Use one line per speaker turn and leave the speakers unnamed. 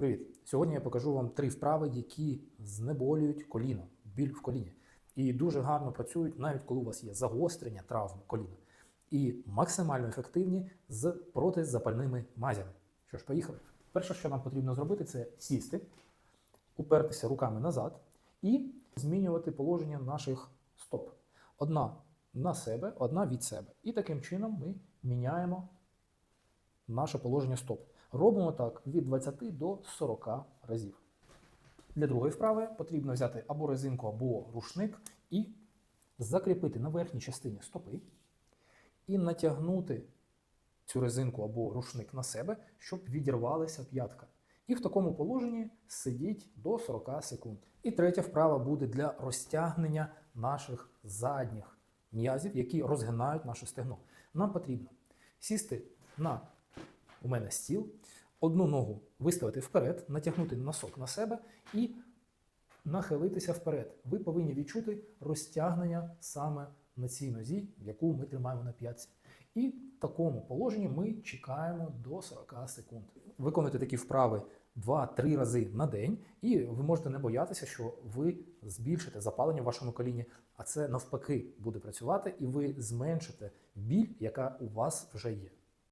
Привіт! Сьогодні я покажу вам три вправи, які знеболюють коліно, біль в коліні. І дуже гарно працюють, навіть коли у вас є загострення травм коліна. І максимально ефективні з протизапальними мазями. Що ж, поїхали. Перше, що нам потрібно зробити, це сісти, упертися руками назад і змінювати положення наших стоп. Одна на себе, одна від себе. І таким чином ми міняємо наше положення стоп. Робимо так від 20 до 40 разів. Для другої вправи потрібно взяти або резинку, або рушник і закріпити на верхній частині стопи і натягнути цю резинку або рушник на себе, щоб відірвалася п'ятка. І в такому положенні сидіть до 40 секунд. І третя вправа буде для розтягнення наших задніх м'язів, які розгинають наше стегно. Нам потрібно сісти на у мене стіл, одну ногу виставити вперед, натягнути носок на себе і нахилитися вперед. Ви повинні відчути розтягнення саме на цій нозі, яку ми тримаємо на п'ятці. І в такому положенні ми чекаємо до 40 секунд. Виконуйте такі вправи 2-3 рази на день, і ви можете не боятися, що ви збільшите запалення в вашому коліні, а це навпаки буде працювати, і ви зменшите біль, яка у вас вже є.